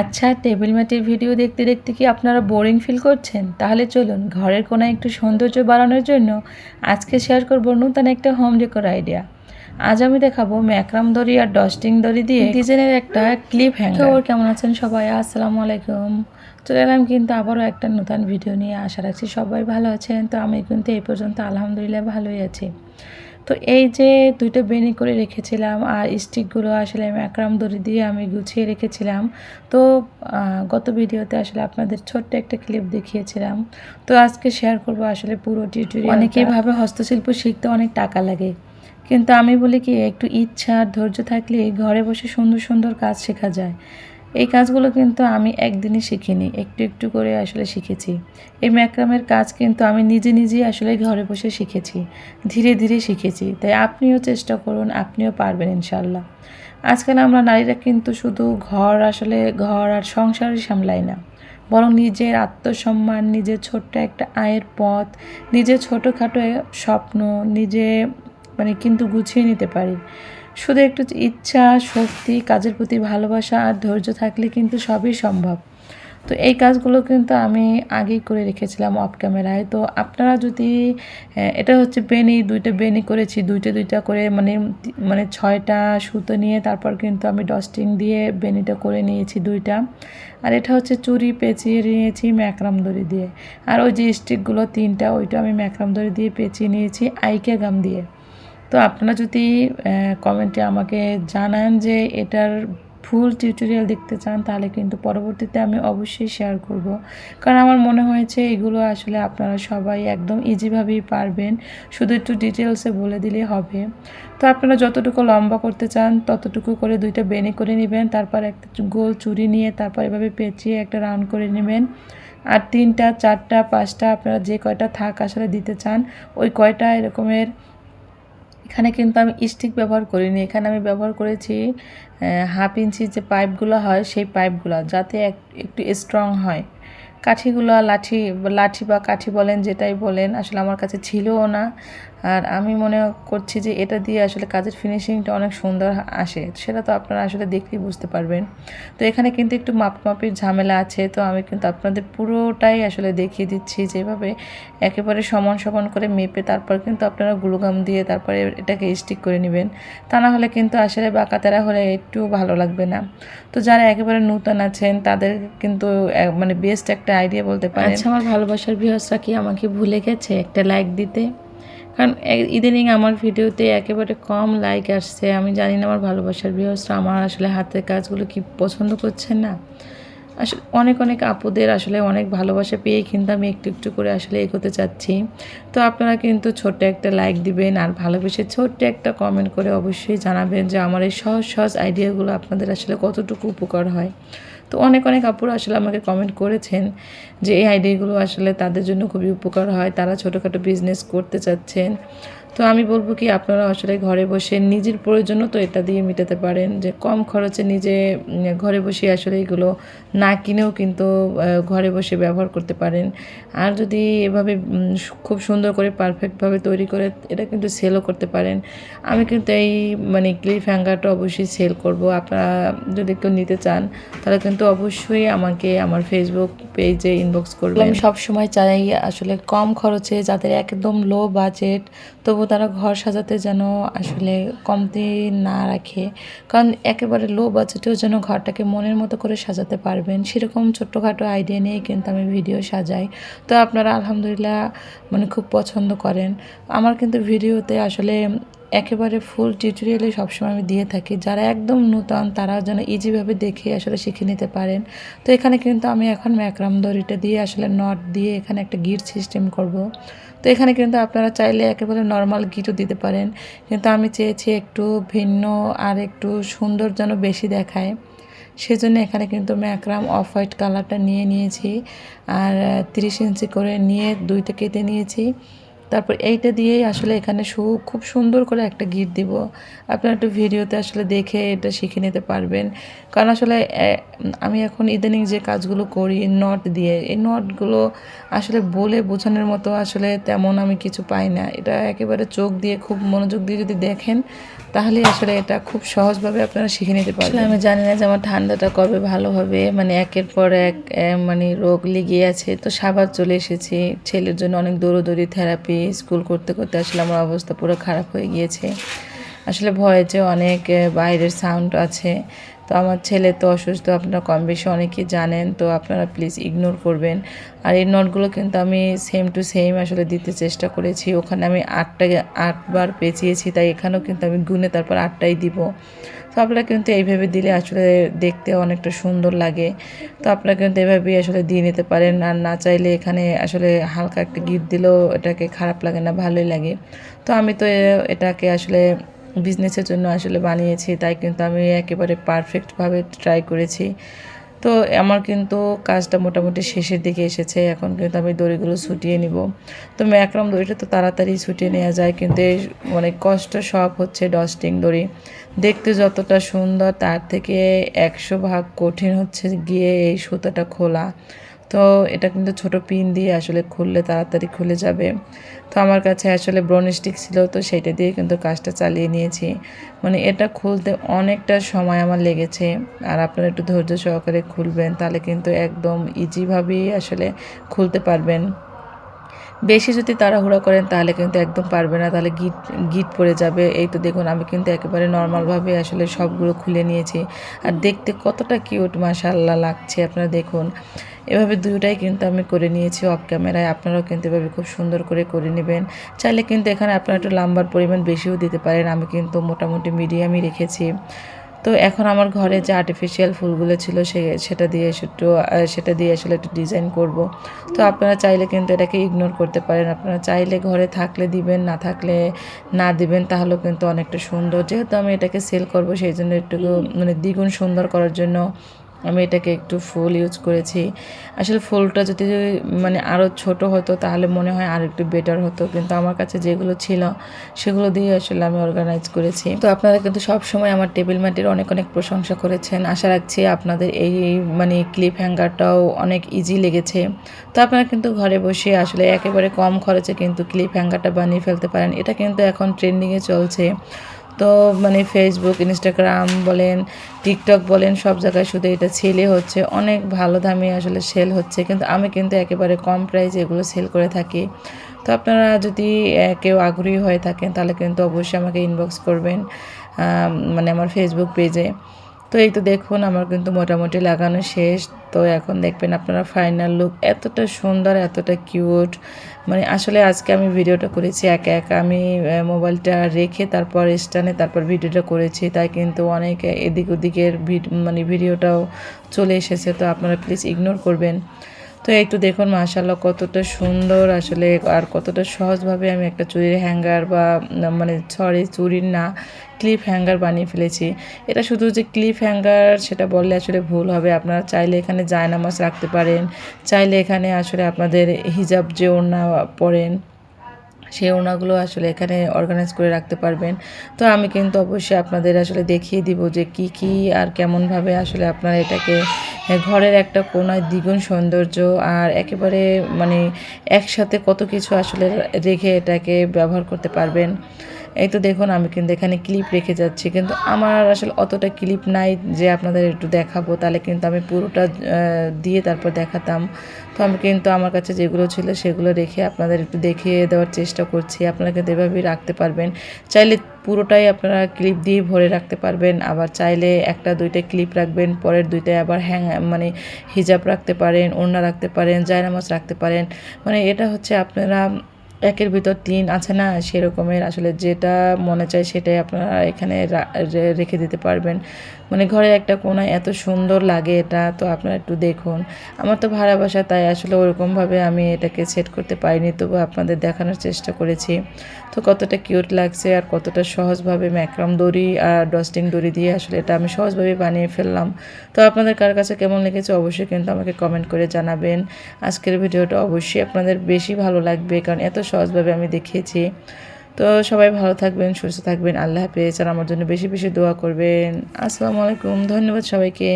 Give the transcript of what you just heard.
আচ্ছা table ম্যাটের video দেখতে দেখতে কি আপনারা বোরিং ফিল করছেন? তাহলে চলুন, ঘরের কোনায় একটু সৌন্দর্য বাড়ানোর জন্য আজকে শেয়ার করব নতুন একটা হোম ডেকোর আইডিয়া আজ আমি দেখাবো ম্যাক্রাম দড়ি আর ডস্টিং দড়ি দিয়ে ডিজাইনের একটা ক্লিপ হ্যাঙ্গার কেমন আছেন সবাই? আসসালামু আলাইকুম। চলে এলাম কিন্তু আবারও একটা নতুন ভিডিও নিয়ে। আশা রাখছি সবাই ভালো আছেন। তো আমি কিন্তু এই পর্যন্ত আলহামদুলিল্লাহ ভালোই আছি। তো এই যে দুইটা বেনি করে রেখেছিলাম আর স্টিকগুলো আসলে ম্যাক্রাম দড়ি দিয়ে আমি গুছিয়ে রেখেছিলাম। তো গত ভিডিওতে আসলে আপনাদের ছোট্ট একটা ক্লিপ দেখিয়েছিলাম। তো আজকে শেয়ার করব আসলে পুরো টিউটোরিয়াল অনেকেই ভাবে হস্তশিল্প শিখতে অনেক টাকা লাগে। কিন্তু আমি বলি কি, একটু ইচ্ছা আর ধৈর্য থাকলে ঘরে বসে সুন্দর সুন্দর কাজ শেখা যায়। এই কাজগুলো কিন্তু আমি একদিনই শিখিনি, একটু একটু করে আসলে শিখেছি। এই ম্যাক্রামের কাজ কিন্তু আমি নিজে নিজেই আসলে ঘরে বসে শিখেছি, ধীরে ধীরে শিখেছি। তাই আপনিও চেষ্টা করুন, আপনিও পারবেন ইনশাল্লাহ। আজকাল আমরা নারীরা কিন্তু শুধু ঘর আসলে ঘর আর সংসারই সামলাই না, বরং নিজের আত্মসম্মান, নিজের ছোট্ট একটা আয়ের পথ, নিজের ছোটোখাটো স্বপ্ন নিজে মানে কিন্তু গুছিয়ে নিতে পারি। শুধু একটু ইচ্ছা, শক্তি, কাজের প্রতি ভালোবাসা আর ধৈর্য থাকলে কিন্তু সবই সম্ভব। তো এই কাজগুলো কিন্তু আমি আগেই করে রেখেছিলাম অফ ক্যামেরায় তো আপনারা যদি এটা হচ্ছে বেনি দুইটা বেনি করেছি, দুইটা দুইটা করে মানে মানে ছয়টা সুতো নিয়ে তারপর কিন্তু আমি ডস্টিং দিয়ে বেনিটা করে নিয়েছি দুইটা। আর এটা হচ্ছে চুরি পেঁচিয়ে নিয়েছি, ম্যাকরাম দড়ি দিয়ে। আর ওই যে স্টিকগুলো তিনটা, ওইটা আমি ম্যাকরাম দড়ি দিয়ে পেঁচিয়ে নিয়েছি, আইকে গাম দিয়ে। তো আপনারা যদি কমেন্টে আমাকে জানান যে এটার ফুল টিউটোরিয়াল দেখতে চান, তাহলে কিন্তু পরবর্তীতে আমি অবশ্যই শেয়ার করব। কারণ আমার মনে হয়েছে এগুলো আসলে আপনারা সবাই একদম ইজিভাবেই পারবেন। শুধু একটু ডিটেলসে বলে দিলে হবে। তো আপনারা যতটুকু লম্বা করতে চান, ততটুকু করে দুইটা বেনি করে নেবেন, তারপর একটা গোল চুরি নিয়ে তারপর এভাবে পেঁচিয়ে একটা রাউন্ড করে নেবেন। আর তিনটা, চারটা, পাঁচটা, আপনারা যে কয়টা থাক আসলে দিতে চান, ওই কয়টা এরকমের এখানে কিন্তু আমি স্টিক ব্যবহার করিনি। এখানে আমি ব্যবহার করেছি হাফ ইঞ্চি যে পাইপগুলো হয়, সেই পাইপগুলো যাতে এক, একটু স্ট্রং হয়। কাঠিগুলো, লাঠি লাঠি বা কাঠি বলেন যেটাই বলেন, আসলে আমার কাছে ছিলও না। আর আমি মনে করছি যে এটা দিয়ে আসলে কাজের ফিনিশিংটা অনেক সুন্দর আসে। সেটা তো আপনারা আসলে দেখলেই বুঝতে পারবেন। তো এখানে কিন্তু একটু মাপমাপির ঝামেলা আছে। তো আমি কিন্তু আপনাদের পুরোটাই আসলে দেখিয়ে দিচ্ছি যেভাবে একেবারে সমান সমান করে মেপে তারপর কিন্তু আপনারা গ্লুগাম দিয়ে তারপরে এটাকে স্টিক করে নেবেন। তা না হলে কিন্তু আসলে বাঁকাতেরা হলে একটু ভালো লাগবে না। তো যারা একেবারে নূতন আছেন, তাদের কিন্তু মানে বেস্ট একটা আইডিয়া বলতে পারেন। আচ্ছা আমার ভালোবাসার ভিউসরা কি আমাকে ভুলে গেছে একটা লাইক দিতে? কারণ ইদানিং আমার ভিডিওতে একেবারে কম লাইক আসছে। আমি জানি না আমার ভালোবাসার ভিউসরা আমার আসলে হাতের কাজগুলো কি পছন্দ করছেন না। আসলে অনেক অনেক আপুদের আসলে অনেক ভালোবাসা পেয়ে কিন্তু আমি একটু একটু করে আসলে এগোতে চাচ্ছি। তো আপনারা কিন্তু ছোট্ট একটা লাইক দিবেন আর ভালোবেসে ছোট্ট একটা কমেন্ট করে অবশ্যই জানাবেন যে আমার এই সহজ সহজ আইডিয়াগুলো আপনাদের আসলে কতটুকু উপকার হয়। তো অনেক অনেক আপুরা আসলে আমাকে কমেন্ট করেছেন যে এই আইডিয়াগুলো আসলে তাদের জন্য খুবই উপকার হয়। তারা ছোটোখাটো বিজনেস করতে চাচ্ছেন। তো আমি বলব কি, আপনারা আসলে ঘরে বসে নিজের প্রয়োজনও তো এটা দিয়ে মেটাতে পারেন, যে কম খরচে নিজে ঘরে বসে আসলে এগুলো না কিনেও কিন্তু ঘরে বসে ব্যবহার করতে পারেন। আর যদি এভাবে খুব সুন্দর করে পারফেক্টভাবে তৈরি করে এটা কিন্তু সেলও করতে পারেন। আমি কিন্তু এই মানে ক্লিফ হ্যাঙ্গারটা অবশ্যই সেল করব। আপনারা যদি কেউ নিতে চান, তাহলে কিন্তু অবশ্যই আমাকে আমার ফেসবুক পেজে ইনবক্স করবেন। আমি সবসময় চাই আসলে কম খরচে যাদের একদম লো বাজেট তবু তারা ঘর সাজাতে যেন আসলে কমতি না রাখে। কারণ একেবারে লো বাজেটেও যেন ঘরটাকে মনের মতো করে সাজাতে পারবেন, সেরকম ছোট্টখাটো আইডিয়া নিয়ে কিন্তু আমি ভিডিও সাজাই। তো আপনারা আলহামদুলিল্লাহ মানে খুব পছন্দ করেন। আমার কিন্তু ভিডিওতে আসলে একেবারে ফুল টিউটোরিয়ালে সবসময় আমি দিয়ে থাকি। যারা একদম নূতন তারা যেন ইজিভাবে দেখে আসলে শিখে নিতে পারেন। তো এখানে কিন্তু আমি এখন ম্যাকরাম দড়িটা দিয়ে আসলে নট দিয়ে এখানে একটা গিট সিস্টেম করব। তো এখানে কিন্তু আপনারা চাইলে একেবারে নর্মাল গিটও দিতে পারেন। কিন্তু আমি চেয়েছি একটু ভিন্ন আর একটু সুন্দর যেন বেশি দেখায়। সেজন্য এখানে কিন্তু ম্যাকরাম অফ হোয়াইট কালারটা নিয়ে নিয়েছি। আর তিরিশ ইঞ্চি করে নিয়ে দুইটা কেটে নিয়েছি। তারপর এইটা দিয়েই আসলে এখানে সু খুব সুন্দর করে একটা গিট দিব। আপনারা একটু ভিডিওতে আসলে দেখে এটা শিখে নিতে পারবেন। কারণ আসলে আমি এখন ইদানিং যে কাজগুলো করি নট দিয়ে এই নটগুলো আসলে বলে বোঝানোর মতো আসলে তেমন আমি কিছু পাই না। এটা একেবারে চোখ দিয়ে খুব মনোযোগ দিয়ে যদি দেখেন তাহলে আসলে এটা খুব সহজভাবে আপনারা শিখে নিতে পারবেন। আমি জানি না যে আমার ঠান্ডাটা কবে ভালো হবে। মানে একের পর এক মানে রোগ লেগে আছে। তো সাবার চলে এসেছি। ছেলের জন্য অনেক দৌড়োদৌড়ি থেরাপি স্কুল করতে করতে আসলে আমার অবস্থা পুরো খারাপ হয়ে গিয়েছে। আসলে ভয়ে যে অনেক বাইরের সাউন্ড আছে। তো আমার ছেলে তো অসুস্থ, আপনারা কম বেশি অনেকেই জানেন, তো আপনারা প্লিজ ইগনোর করবেন। আর এই নোটগুলো কিন্তু আমি সেম টু সেম আসলে দিতে চেষ্টা করেছি। ওখানে আমি আটটা আটবার পেঁচিয়েছি, তাই এখানেও কিন্তু আমি গুনে তারপর আটটাই দিব। তো আপনারা কিন্তু এইভাবে দিলে আসলে দেখতে অনেকটা সুন্দর লাগে। তো আপনারা কিন্তু এভাবেই আসলে দিয়ে নিতে পারেন। আর না চাইলে এখানে আসলে হালকা একটা গিফট দিলেও এটাকে খারাপ লাগে না, ভালোই লাগে। তো আমি তো এটাকে আসলে বিজনেসের জন্য আসলে বানিয়েছি, তাই কিন্তু আমি একেবারে পারফেক্টভাবে ট্রাই করেছি। তো আমার কিন্তু কাজটা মোটামুটি শেষের দিকে এসেছে। এখন কিন্তু আমি দড়িগুলো ছুটিয়ে নিব। তো ম্যাক্রম দড়িটা তো তাড়াতাড়ি ছুটিয়ে নেওয়া যায়, কিন্তু মানে কষ্ট সব হচ্ছে ডস্টিং দড়ি। দেখতে যতটা সুন্দর, তার থেকে একশো ভাগ কঠিন হচ্ছে গিয়ে এই সুতাটা খোলা। তো এটা কিন্তু ছোট পিন দিয়ে আসলে খুললে তাড়াতাড়ি খুলে যাবে। তো আমার কাছে আসলে ব্রনস্টিক ছিল, তো সেটা দিয়ে কিন্তু কাজটা চালিয়ে নিয়েছি। মানে এটা খুলতে অনেকটা সময় আমার লেগেছে। আর আপনারা একটু ধৈর্য সহকারে খুলবেন, তাহলে কিন্তু একদম ইজিভাবেই আসলে খুলতে পারবেন। বেশি যদি তাড়াহুড়া করেন, তাহলে কিন্তু একদম পারবে না। তাহলে গিট গিট পড়ে যাবে। এই তো দেখুন, আমি কিন্তু একেবারে নর্মালভাবে আসলে সবগুলো খুলে নিয়েছি। আর দেখতে কতটা কিউট মাশাল্লাহ লাগছে। আপনারা দেখুন, এভাবে দুটাই কিন্তু আমি করে নিয়েছি অফ ক্যামেরায় আপনারাও কিন্তু এভাবে খুব সুন্দর করে করে নেবেন। চাইলে কিন্তু এখানে আপনারা একটু লাম্বার পরিমাণ বেশিও দিতে পারেন। আমি কিন্তু মোটামুটি মিডিয়ামই রেখেছি। তো এখন আমার ঘরে যে আর্টিফিশিয়াল ফুলগুলো ছিল সে, সেটা দিয়ে একটু সেটা দিয়ে আসলে একটু ডিজাইন করব। তো আপনারা চাইলে কিন্তু এটাকে ইগনোর করতে পারেন। আপনারা চাইলে ঘরে থাকলে দিবেন, না থাকলে না দিবেন, তাহলেও কিন্তু অনেকটা সুন্দর। যেহেতু আমি এটাকে সেল করব, সেই জন্য একটু মানে দ্বিগুণ সুন্দর করার জন্য আমি এটাকে একটু ফুল ইউজ করেছি। আসলে ফুলটা যদি মানে আরও ছোট হতো, তাহলে মনে হয় আর একটু বেটার হতো। কিন্তু আমার কাছে যেগুলো ছিল, সেগুলো দিয়ে আসলে আমি অর্গানাইজ করেছি। তো আপনারা কিন্তু সব সময় আমার টেবিল ম্যাটের অনেক অনেক প্রশংসা করেছেন। আশা রাখছি আপনাদের এই মানে ক্লিপ হ্যাঙ্গারটাও অনেক ইজি লেগেছে। তো আপনারা কিন্তু ঘরে বসে আসলে একেবারে কম খরচে কিন্তু ক্লিপ হ্যাঙ্গারটা বানিয়ে ফেলতে পারেন। এটা কিন্তু এখন ট্রেন্ডিংয়ে চলছে। তো মানে ফেসবুক ইনস্টাগ্রাম বলেন টিকটক বলেন, সব জায়গায় শুধু এটা সেলে হচ্ছে। অনেক ভালো দামে আসলে সেল হচ্ছে। কিন্তু আমি কিন্তু একেবারে কম প্রাইসে এগুলো সেল করে থাকি। তো আপনারা যদি কেউ আগ্রহী হয়ে থাকেন, তাহলে কিন্তু অবশ্যই আমাকে ইনবক্স করবেন মানে আমার ফেসবুক পেজে তো এই তো দেখুন, আমার কিন্তু মোটামুটি লাগানো শেষ। তো এখন দেখবেন আপনারা ফাইনাল লুক এতটা সুন্দর, এতটা কিউট মানে আসলে আজকে আমি ভিডিওটা করেছি একা একা। আমি মোবাইলটা রেখে তারপর স্টানে তারপর ভিডিওটা করেছি। তাই কিন্তু অনেক এদিক ওদিকের মানে ভিডিওটাও চলে এসেছে। তো আপনারা প্লিজ ইগনোর করবেন। তো একটু দেখুন মাশাল্লাহ কতটা সুন্দর। আসলে আর কতটা সহজভাবে আমি একটা চুরির হ্যাঙ্গার বা মানে সরি চুরির না ক্লিপ হ্যাঙ্গার বানিয়ে ফেলেছি। এটা শুধু যে ক্লিপ হ্যাঙ্গার সেটা বললে আসলে ভুল হবে। আপনারা চাইলে এখানে জায়নামাজ রাখতে পারেন। চাইলে এখানে আসলে আপনাদের হিজাব যে ওড়না পরেন। সেই ওনাগুলো আসলে এখানে অর্গানাইজ করে রাখতে পারবেন। তো আমি কিন্তু অবশ্যই আপনাদের আসলে দেখিয়ে দিব যে কি কি আর কেমনভাবে আসলে আপনারা এটাকে হ্যাঁ, ঘরের একটা কোনায় দ্বিগুণ সৌন্দর্য আর একেবারে মানে একসাথে কত কিছু আসলে রেখে এটাকে ব্যবহার করতে পারবেন। এই তো দেখুন, আমি কিন্তু এখানে ক্লিপ রেখে যাচ্ছি। কিন্তু আমার আসলে অতটা ক্লিপ নাই যে আপনাদের একটু দেখাবো। তাহলে কিন্তু আমি পুরোটা দিয়ে তারপর দেখাতাম। তো আমি কিন্তু আমার কাছে যেগুলো ছিল সেগুলো রেখে আপনাদের একটু দেখিয়ে দেওয়ার চেষ্টা করছি। আপনারা কিন্তু এভাবেই রাখতে পারবেন। চাইলে পুরোটাই আপনারা ক্লিপ দিয়ে ভরে রাখতে পারবেন। আবার চাইলে একটা, দুইটা ক্লিপ রাখবেন, পরের দুইটায় আবার হ্যাং মানে হিজাব রাখতে পারেন, ওড়না রাখতে পারেন, জায়নামাজ রাখতে পারেন। মানে এটা হচ্ছে আপনারা একের ভিতর তিন আছে না, সেরকমের আসলে যেটা মনে চায় সেটাই আপনারা এখানে রেখে দিতে পারবেন। মানে ঘরে একটা কোনায় এত সুন্দর লাগে এটা, তো আপনারা একটু দেখুন। আমার তো ভাড়া বাসা, তাই আসলে ওরকমভাবে আমি এটাকে সেট করতে পারিনি, তবু আপনাদের দেখানোর চেষ্টা করেছি। তো কতটা কিউট লাগছে আর কতটা সহজভাবে ম্যাক্রাম দড়ি আর ডস্টিং দড়ি দিয়ে আসলে এটা আমি সহজভাবে বানিয়ে ফেললাম। তো আপনাদের কার কাছে কেমন লেগেছে অবশ্যই কিন্তু আমাকে কমেন্ট করে জানাবেন। আজকের ভিডিওটা অবশ্যই আপনাদের বেশি ভালো লাগবে, কারণ এত সহজভাবে আমি দেখিয়েছি। তো সবাই ভালো থাকবেন, সুস্থ থাকবেন। আল্লাহ হাফেজ। আর আমার জন্য বেশি বেশি দোয়া করবেন। আসসালামু আলাইকুম। ধন্যবাদ সবাইকে।